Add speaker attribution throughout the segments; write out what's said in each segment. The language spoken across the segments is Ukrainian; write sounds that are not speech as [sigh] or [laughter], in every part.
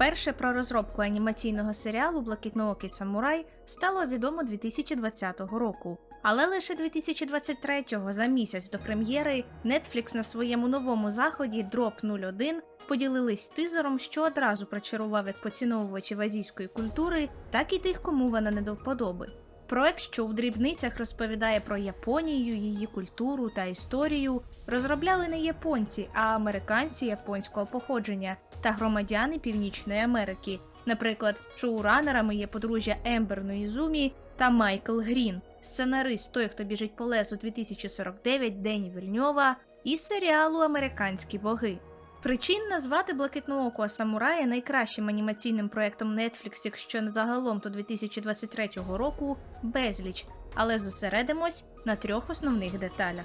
Speaker 1: Вперше про розробку анімаційного серіалу Блакитноокий самурай стало відомо 2020 року. Але лише 2023-го, за місяць до прем'єри, Netflix на своєму новому заході Drop 01 поділились тизером, що одразу прочарував як поціновувачів азійської культури, так і тих, кому вона не до вподоби. Проект, що у дрібницях розповідає про Японію, її культуру та історію, розробляли не японці, а американці японського походження та громадяни Північної Америки. Наприклад, шоуранерами є подружжя Ембер Ноїзумі та Майкл Грін, сценарист той, хто біжить по лесу 2049 Дені Вільньова і серіалу Американські боги. Причин назвати блакитноокого самурая найкращим анімаційним проектом Netflix, якщо не загалом то 2023 року, безліч, але зосередимось на трьох основних деталях.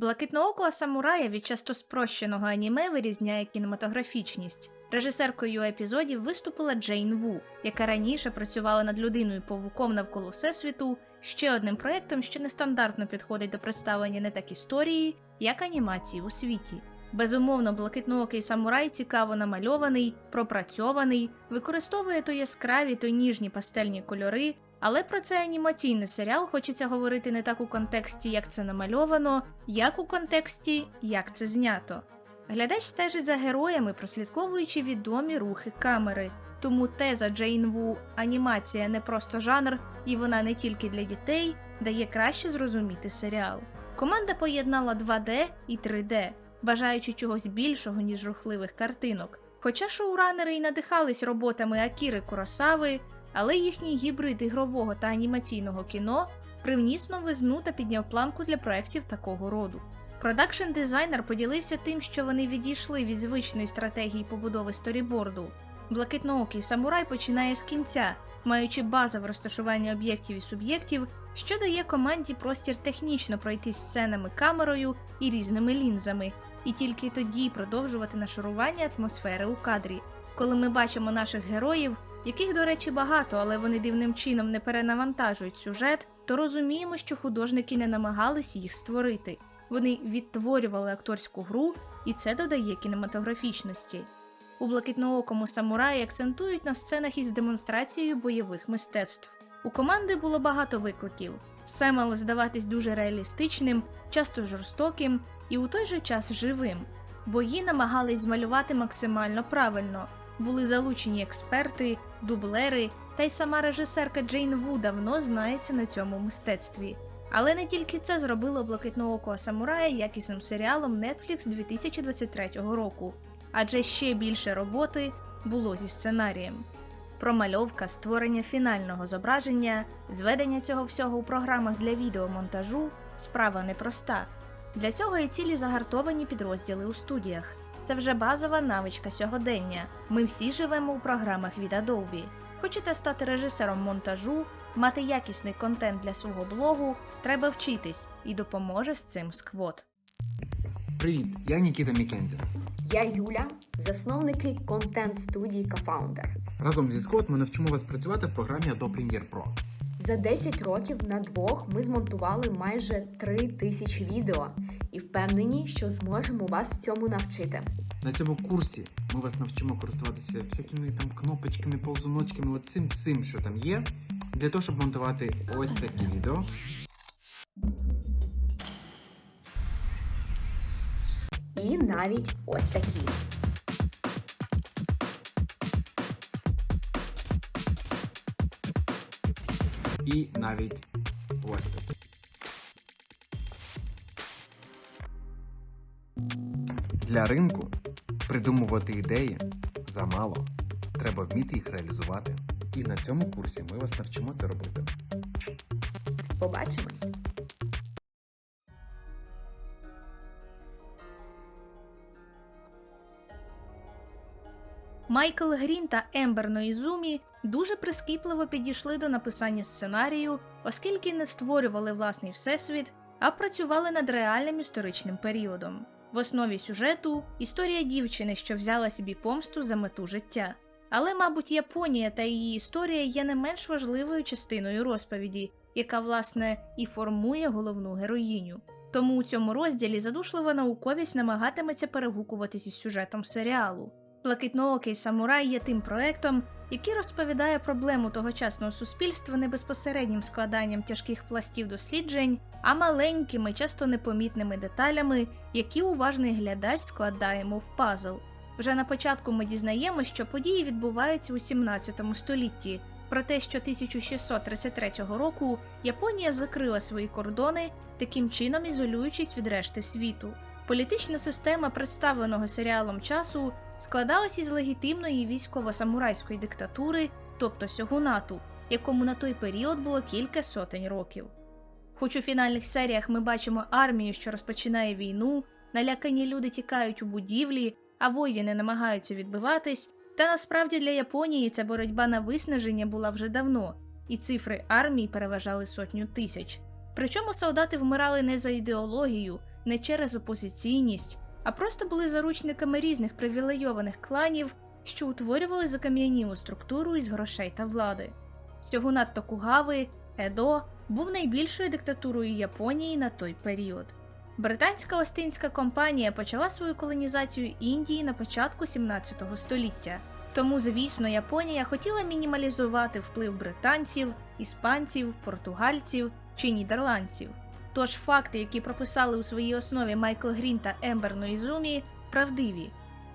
Speaker 1: Блакитноокого самурая від часто спрощеного аніме вирізняє кінематографічність. Режисеркою епізодів виступила Джейн Ву, яка раніше працювала над людиною павуком навколо всесвіту, ще одним проєктом, що нестандартно підходить до представлення не так історії, як анімації у світі. Безумовно, блакитноокий самурай цікаво намальований, пропрацьований, використовує то яскраві, то ніжні пастельні кольори, але про цей анімаційний серіал хочеться говорити не так у контексті, як це намальовано, як у контексті, як це знято. Глядач стежить за героями, прослідковуючи відомі рухи камери. Тому теза Джейн Ву анімація не просто жанр, і вона не тільки для дітей, дає краще зрозуміти серіал. Команда поєднала 2D і 3D, бажаючи чогось більшого, ніж рухливих картинок. Хоча шоуранери й надихались роботами Акіри Куросави, але їхній гібрид ігрового та анімаційного кіно привніс новизну та підняв планку для проєктів такого роду. Продакшн дизайнер поділився тим, що вони відійшли від звичної стратегії побудови сторіборду. Блакитноокий самурай починає з кінця, маючи базове розташування об'єктів і суб'єктів, що дає команді простір технічно пройти сценами камерою і різними лінзами, і тільки тоді продовжувати нашарування атмосфери у кадрі. Коли ми бачимо наших героїв, яких, до речі, багато, але вони дивним чином не перенавантажують сюжет, то розуміємо, що художники не намагались їх створити. Вони відтворювали акторську гру, і це додає кінематографічності. У блакитноокому самураї акцентують на сценах із демонстрацією бойових мистецтв. У команди було багато викликів. Все мало здаватись дуже реалістичним, часто жорстоким і у той же час живим. Бої намагались змалювати максимально правильно. Були залучені експерти, дублери, та й сама режисерка Джейн Ву давно знається на цьому мистецтві. Але не тільки це зробило блакитноокого самурая якісним серіалом Netflix 2023 року, адже ще більше роботи було зі сценарієм. Промальовка, створення фінального зображення, зведення цього всього у програмах для відеомонтажу справа непроста. Для цього є цілі загартовані підрозділи у студіях. Це вже базова навичка сьогодення. Ми всі живемо у програмах від Adobe. Хочете стати режисером монтажу, мати якісний контент для свого блогу, треба вчитись і допоможе з цим сквот.
Speaker 2: Привіт, я Нікіта Мікензі.
Speaker 3: Я Юля, засновники контент студії Cofounder.
Speaker 2: Разом зі Скот ми навчимо вас працювати в програмі Adobe Premiere Pro.
Speaker 3: За 10 років на двох ми змонтували майже 3 тисячі відео і впевнені, що зможемо вас цьому навчити.
Speaker 2: На цьому курсі ми вас навчимо користуватися всякими там кнопочками, ползуночками, от цим що там є, для того, щоб монтувати ось такі відео.
Speaker 3: І навіть ось такі.
Speaker 2: І навіть ось. Для ринку придумувати ідеї замало. Треба вміти їх реалізувати. І на цьому курсі ми вас навчимо це робити.
Speaker 3: Побачимось!
Speaker 1: Майкл Грін та Ембер Ноїзумі дуже прискіпливо підійшли до написання сценарію, оскільки не створювали власний всесвіт, а працювали над реальним історичним періодом. В основі сюжету історія дівчини, що взяла собі помсту за мету життя. Але, мабуть, Японія та її історія є не менш важливою частиною розповіді, яка, власне, і формує головну героїню. Тому у цьому розділі задушлива науковість намагатиметься перегукуватись із сюжетом серіалу. Блакитноокий самурай є тим проектом, який розповідає проблему тогочасного суспільства не безпосереднім складанням тяжких пластів досліджень, а маленькими, часто непомітними деталями, які уважний глядач складає мов пазл. Вже на початку ми дізнаємося, що події відбуваються у 17 столітті, про те, що 1633 року Японія закрила свої кордони, таким чином ізолюючись від решти світу. Політична система представленого серіалом часу складалась із легітимної військово-самурайської диктатури, тобто сьогунату, якому на той період було кілька сотень років. Хоч у фінальних серіях ми бачимо армію, що розпочинає війну, налякані люди тікають у будівлі, а воїни намагаються відбиватись, та насправді для Японії ця боротьба на виснаження була вже давно, і цифри армії переважали сотню тисяч. Причому солдати вмирали не за ідеологію, не через опозиційність, а просто були заручниками різних привілейованих кланів, що утворювали закам'янілу структуру із грошей та влади. Сьогунат Токугави, Едо був найбільшою диктатурою Японії на той період. Британська Остинська компанія почала свою колонізацію Індії на початку 17 століття. Тому, звісно, Японія хотіла мінімалізувати вплив британців, іспанців, португальців чи нідерландців. Тож факти, які прописали у своїй основі Майкл Грін та Ембер Ноїзумі, правдиві.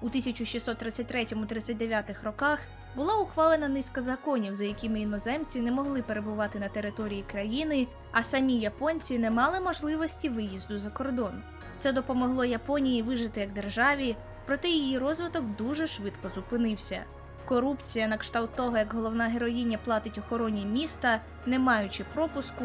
Speaker 1: У 1633-39 роках була ухвалена низка законів, за якими іноземці не могли перебувати на території країни, а самі японці не мали можливості виїзду за кордон. Це допомогло Японії вижити як державі, проте її розвиток дуже швидко зупинився. Корупція на кшталт того, як головна героїня платить охороні міста, не маючи пропуску,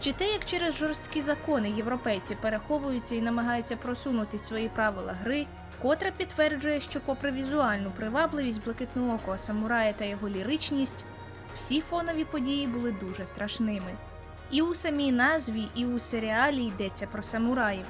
Speaker 1: чи те, як через жорсткі закони європейці переховуються і намагаються просунути свої правила гри, вкотре підтверджує, що, попри візуальну привабливість блакитноокого самурая та його ліричність, всі фонові події були дуже страшними. І у самій назві, і у серіалі йдеться про самураїв.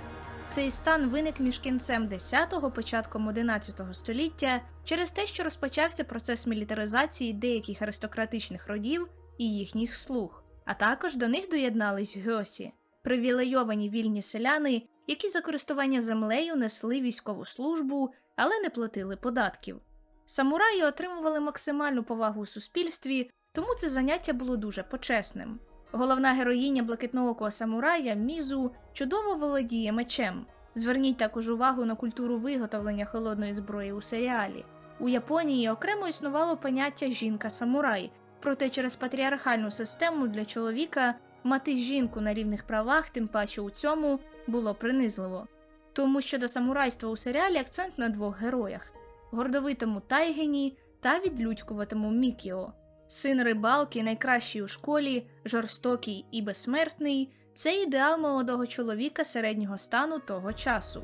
Speaker 1: Цей стан виник між кінцем 10-го, початком 11 століття через те, що розпочався процес мілітаризації деяких аристократичних родів і їхніх слуг, а також до них доєднались гьосі, привілейовані вільні селяни, які за користування землею несли військову службу, але не платили податків. Самураї отримували максимальну повагу у суспільстві, тому це заняття було дуже почесним. Головна героїня блакитноокого самурая Мізу чудово володіє мечем. Зверніть також увагу на культуру виготовлення холодної зброї у серіалі. У Японії окремо існувало поняття жінка-самурай, проте через патріархальну систему для чоловіка мати жінку на рівних правах, тим паче у цьому, було принизливо. Тому що до самурайства у серіалі акцент на двох героях гордовитому Тайгені та відлюдькуватому Мікіо. Син рибалки, найкращий у школі, жорстокий і безсмертний це ідеал молодого чоловіка середнього стану того часу.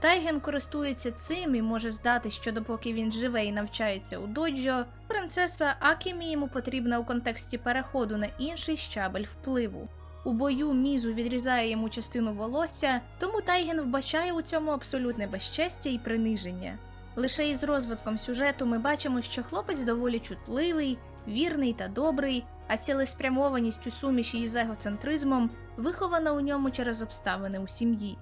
Speaker 1: Тайген користується цим і може здати, що допоки він живе і навчається у доджо, принцеса Акімі йому потрібна у контексті переходу на інший щабель впливу. У бою Мізу відрізає йому частину волосся, тому Тайген вбачає у цьому абсолютне безчестя і приниження. Лише із розвитком сюжету ми бачимо, що хлопець доволі чутливий, вірний та добрий, а цілеспрямованість у суміші із егоцентризмом вихована у ньому через обставини у сім'ї.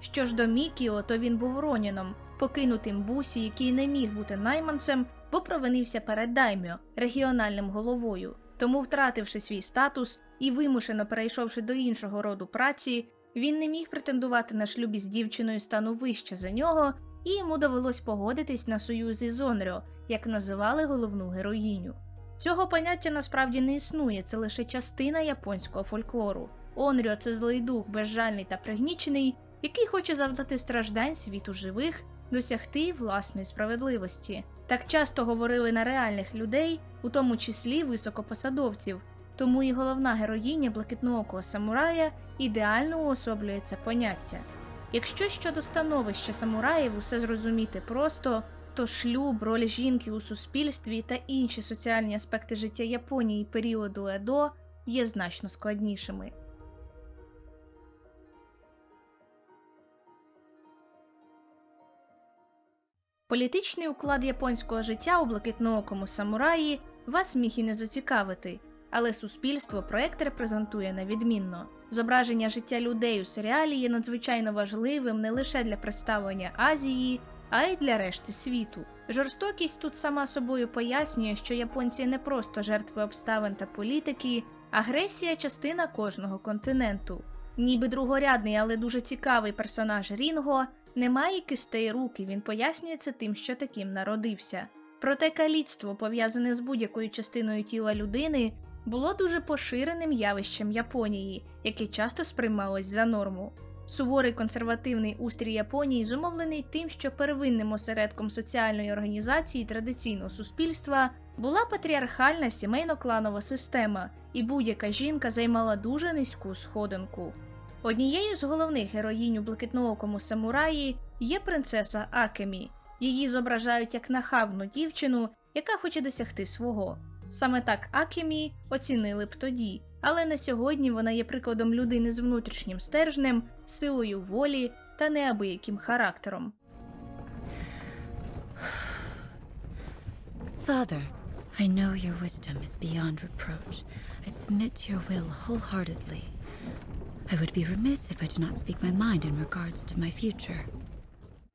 Speaker 1: Що ж до Мікіо, то він був Роніном, покинутим бусі, який не міг бути найманцем, бо провинився перед Даймьо, регіональним головою. Тому, втративши свій статус і вимушено перейшовши до іншого роду праці, він не міг претендувати на шлюбі з дівчиною стану вище за нього, і йому довелось погодитись на союз із Онрьо, як називали головну героїню. Цього поняття насправді не існує, це лише частина японського фольклору. Онрьо це злий дух, безжальний та пригнічений, який хоче завдати страждань світу живих, досягти власної справедливості. Так часто говорили на реальних людей, у тому числі високопосадовців. Тому і головна героїня блакитноокого самурая ідеально уособлює це поняття. Якщо щодо становища самураїв усе зрозуміти просто, то шлюб, роль жінки у суспільстві та інші соціальні аспекти життя Японії періоду Едо є значно складнішими. Політичний уклад японського життя у блакитноокому самураї вас міг і не зацікавити, але суспільство проект репрезентує на відмінно. Зображення життя людей у серіалі є надзвичайно важливим не лише для представлення Азії, а й для решти світу. Жорстокість тут сама собою пояснює, що японці не просто жертви обставин та політики, агресія частина кожного континенту. Ніби другорядний, але дуже цікавий персонаж Рінго не має кистей руки, він пояснює це тим, що таким народився. Проте каліцтво, пов'язане з будь-якою частиною тіла людини, було дуже поширеним явищем Японії, яке часто сприймалось за норму. Суворий консервативний устрій Японії зумовлений тим, що первинним осередком соціальної організації традиційного суспільства була патріархальна сімейно-кланова система, і будь-яка жінка займала дуже низьку сходинку. Однією з головних героїнь у блакитноокому самураї є принцеса Акемі. Її зображають як нахабну дівчину, яка хоче досягти свого. Саме так Акемі оцінили б тоді, але на сьогодні вона є прикладом людини з внутрішнім стержнем, силою волі та неабияким характером.
Speaker 4: Father, I know your wisdom is beyond reproach. I submit to your will wholeheartedly. I would be remiss if I did not speak my mind in regards to my future.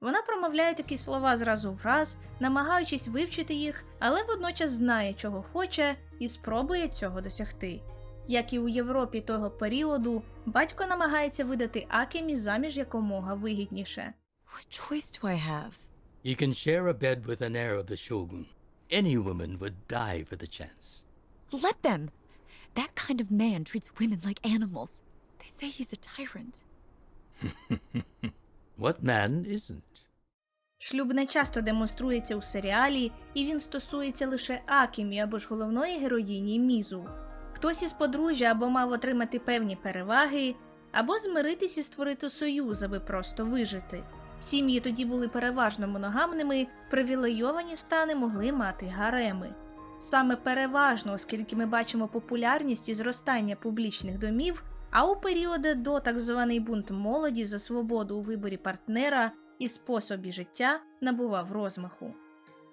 Speaker 1: Вона промовляє такі слова зразу в раз, намагаючись вивчити їх, але водночас знає, чого хоче, і спробує цього досягти. Як і у Європі того періоду, батько намагається видати Акемі заміж якомога вигідніше.
Speaker 4: What choice do I have?
Speaker 5: You can share a bed with an heir of the shogun. Any woman would die for the chance.
Speaker 4: Let them! That kind of man treats women like animals. They say he's a tyrant. [laughs]
Speaker 5: What man isn't?
Speaker 1: Шлюб не часто демонструється у серіалі, і він стосується лише Акімі або ж головної героїні Мізу. Хтось із подружжя або мав отримати певні переваги, або змиритись і створити союз, аби просто вижити. Сім'ї тоді були переважно моногамними, привілейовані стани могли мати гареми. Саме переважно, оскільки ми бачимо популярність і зростання публічних домів, а у періоди до так званий бунт молоді за свободу у виборі партнера і способі життя набував розмаху.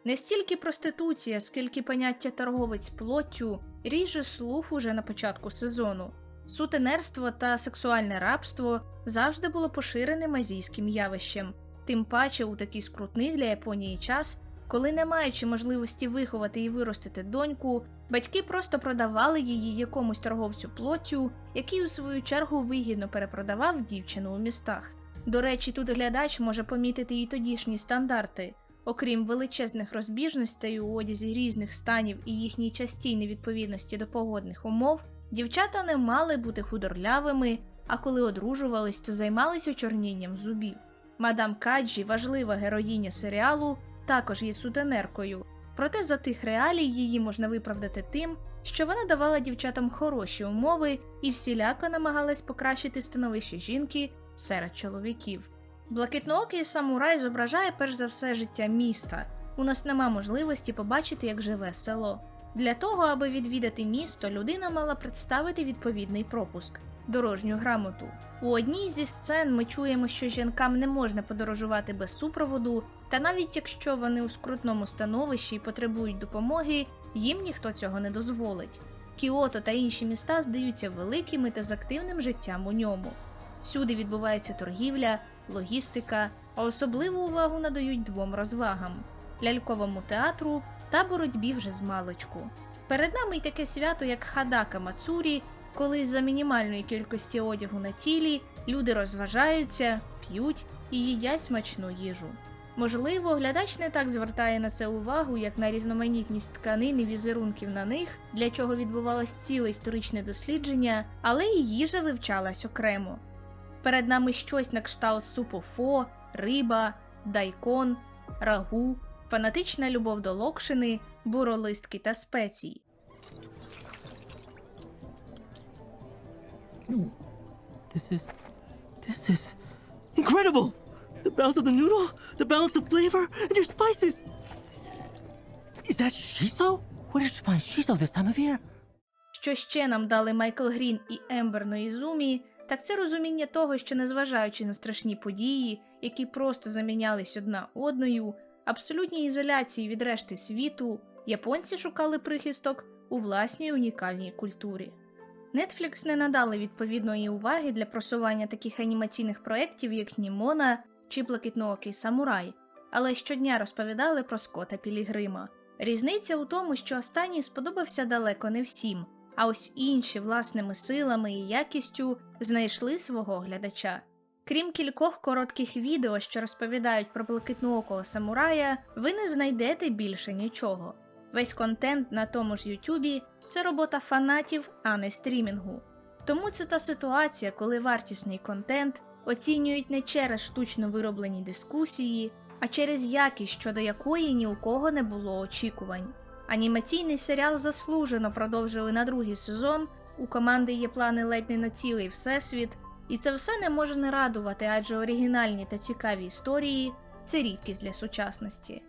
Speaker 1: Не стільки проституція, скільки поняття торговець плоттю ріже слух уже на початку сезону. Сутенерство та сексуальне рабство завжди було поширеним азійським явищем, тим паче у такий скрутний для Японії час, коли, не маючи можливості виховати і виростити доньку, батьки просто продавали її якомусь торговцю плоттю, який у свою чергу вигідно перепродавав дівчину у містах. До речі, тут глядач може помітити і тодішні стандарти. Окрім величезних розбіжностей у одязі різних станів і їхній частій невідповідності до погодних умов, дівчата не мали бути худорлявими, а коли одружувались, то займались очорнінням зубів. Мадам Каджі, важлива героїня серіалу, також є сутенеркою, проте за тих реалій її можна виправдати тим, що вона давала дівчатам хороші умови і всіляко намагалась покращити становище жінки серед чоловіків. Блакитноокий самурай зображає перш за все життя міста. У нас нема можливості побачити, як живе село. Для того, аби відвідати місто, людина мала представити відповідний пропуск дорожню грамоту. У одній зі сцен ми чуємо, що жінкам не можна подорожувати без супроводу, та навіть якщо вони у скрутному становищі і потребують допомоги, їм ніхто цього не дозволить. Кіото та інші міста здаються великими та з активним життям у ньому. Всюди відбувається торгівля, логістика, а особливу увагу надають двом розвагам ляльковому театру та боротьбі вже з маличку. Перед нами й таке свято, як Хадака Мацурі, коли за мінімальної кількості одягу на тілі люди розважаються, п'ють і їдять смачну їжу. Можливо, глядач не так звертає на це увагу, як на різноманітність тканин і візерунків на них, для чого відбувалось ціле історичне дослідження, але і їжа вивчалась окремо. Перед нами щось на кшталт супу фо, риба, дайкон, рагу, фанатична любов до локшини, буролистки та спецій.
Speaker 6: This is. This is. incredible! The balance of the noodle, the balance of flavor, and your spices! Is that shiso? Where did you find shiso this time of year?
Speaker 1: Що ще нам дали Майкл Грін і Ембер Ноїзумі, так це розуміння того, що незважаючи на страшні події, які просто замінялись одна одною, абсолютній ізоляції від решти світу, японці шукали прихисток у власній унікальній культурі. Netflix не надали відповідної уваги для просування таких анімаційних проєктів, як Німона чи Блакитноокий самурай, але щодня розповідали про Скота Пілігрима. Різниця у тому, що останній сподобався далеко не всім, а ось інші власними силами і якістю знайшли свого глядача. Крім кількох коротких відео, що розповідають про блакитноокого самурая, ви не знайдете більше нічого. Весь контент на тому ж Ютубі це робота фанатів, а не стрімінгу. Тому це та ситуація, коли вартісний контент оцінюють не через штучно вироблені дискусії, а через якість, щодо якої ні у кого не було очікувань. Анімаційний серіал заслужено продовжили на другий сезон. У команди є плани ледь не на цілий всесвіт, і це все не може не радувати, адже оригінальні та цікаві історії це рідкість для сучасності.